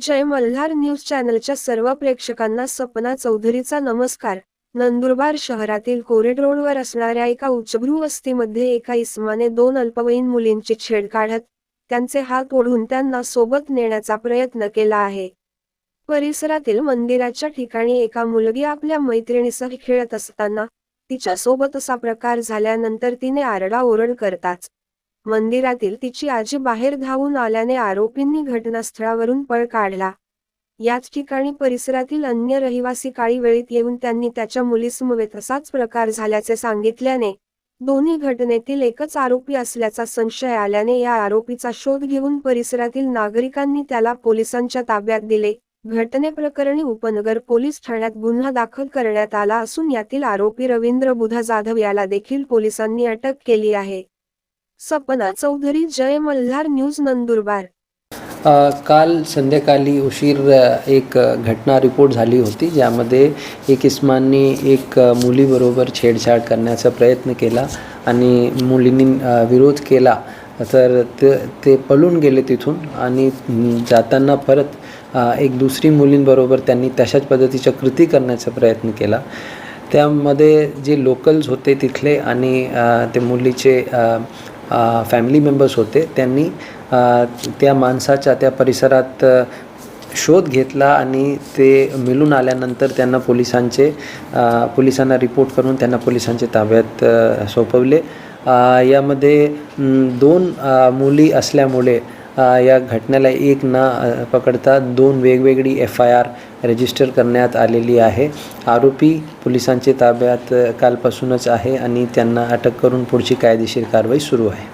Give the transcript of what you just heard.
जय Malhar news चॅनलच्या सर्व प्रेक्षकांना सपना चौधरीचा नमस्कार. नंदुरबार शहरातील कोरेड रोडवर असणाऱ्या एका उच्चभ्रू वस्तीमध्ये एका इसमाने दोन अल्पवयीन मुलींची छेड काढत त्यांचे हात ओढून त्यांना सोबत नेण्याचा प्रयत्न केला आहे. परिसरातील मंदिराच्या ठिकाणी एका मुलगी आपल्या मैत्रिणीसह खेळत असताना तिच्या सोबत असा प्रकार झाल्यानंतर तिने आरडाओरड करताच मंदिरातील तिची आजी बाहेर धावून आल्याने आरोपींनी घटनास्थळावरून पळ काढला. याच ठिकाणी परिसरातील अन्य रहिवासी काळी वेळीत येऊन त्यांनी त्याच्या मुलीसमवेत असाच प्रकार झाल्याचे सांगितल्याने दोन्ही घटनेतील एकच आरोपी असल्याचा संशय आल्याने या आरोपीचा शोध घेऊन परिसरातील नागरिकांनी त्याला पोलिसांच्या ताब्यात दिले. घटनेप्रकरणी उपनगर पोलीस ठाण्यात गुन्हा दाखल करण्यात आला असून यातील आरोपी रवींद्र बुधा जाधव याला देखील पोलिसांनी अटक केली आहे. सपना चौधरी जय मल्हार न्यूज नंदुरबार. काल संध्याकाळी उशीर एक घटना रिपोर्ट झाली होती ज्यामध्ये एक इस्माननी एक मुलीबरोबर छेडछाड करण्याचा प्रयत्न केला आणि मुलींनी विरोध केला. तर ते ते पळून गेले तिथून आणि जाताना परत एक दुसरी मुलींबरोबर त्यांनी तशाच पद्धतीच्या कृती करण्याचा प्रयत्न केला. त्यामध्ये जे लोकल्स होते तिथले आणि ते मुलीचे फॅमिली मेंबर्स होते. त्यांनी त्या माणसाच्या त्या परिसरात शोध घेतला आणि ते मिळून आल्यानंतर त्यांना पोलिसांचे पोलिसांना रिपोर्ट करून त्यांना पोलिसांचे ताब्यात सोपवले. यामध्ये दोन मुली असल्यामुळे या घटनेला एक ना पकडता दोन वेगवेगळी एफ आय आर रजिस्टर करण्यात आलेली आहे. आरोपी पोलिसांचे ताब्यात कालपासूनच आहे आणि त्यांना अटक करून पुढची कायदेशीर कारवाई सुरू आहे.